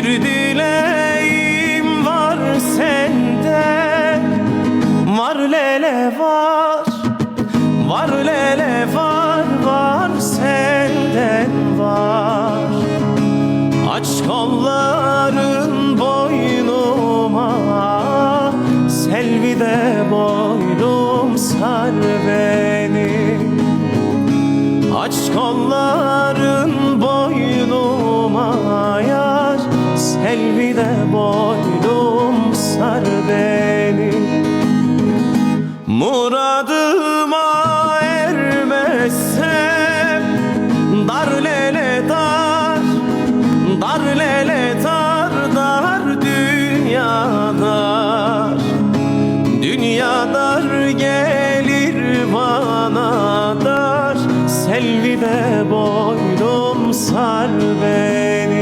Bir dileğim var sende. Var lele var Var lele var var senden var. Aç kolların boynuma Selvi de boynum sar beni. Aç kolların boynuma yar Selvi de boynum sar beni. Muradıma ermezsem Dar lele dar Dar lele dar dar dünya dar Dünya dar gelir bana dar Selvi de boynum sar beni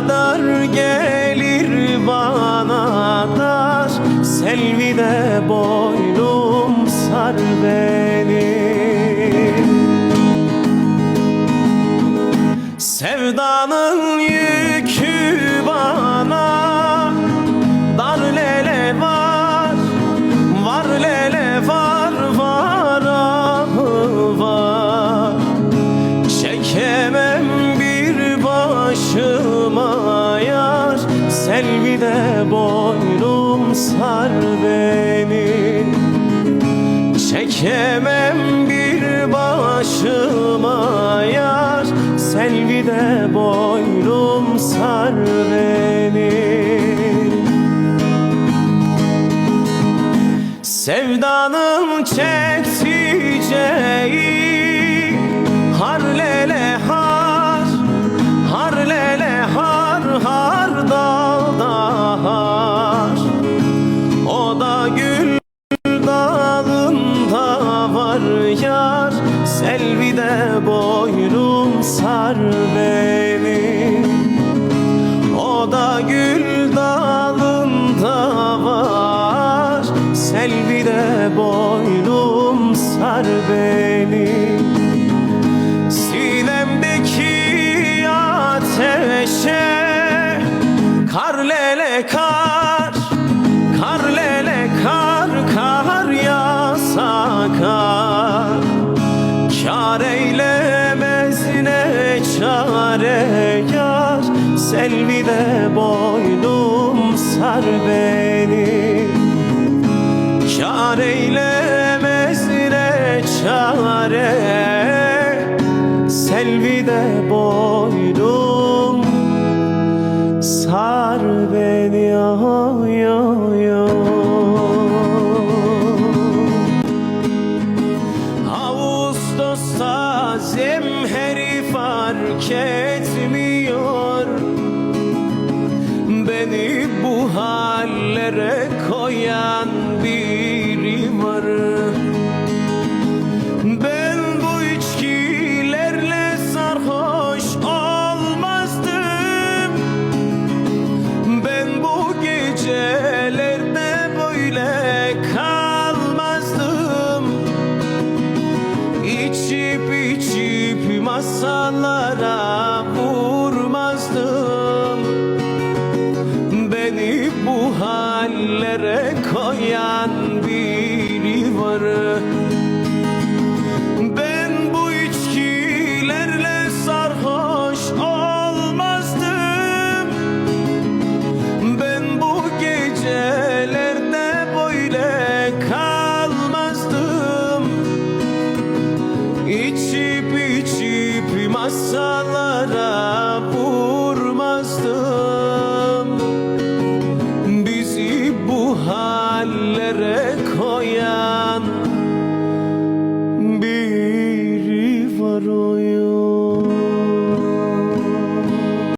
Dünya dar gelir bana dar. Selvi de boynum sar beni. Sevdanın yükü Selvi de boynum sar beni. Çekemem bir başıma yar. Selvi de boynum sar beni. Sevdanın çekeceği boynum sar beni. O da gül dalında var. Selvi de boynum sar beni. Sinemdeki ateşe Kar lele Kar boynum sar beni. Kar eylemez ne çare. Selvi de boynum Sar beni. Oy oy oy. Ağustos'ta zemheri fark etmiyor hallere koyan biri var Ben bu içkilerle sarhoş olmazdım. Ben bu gecelerde böyle kalmazdım. İçip içip masalara olmayan biri var Ben bu içkilerle sarhoş olmazdım. Ben bu gecelerde böyle kalmazdım. İçip içip masalara yaşayan biri var o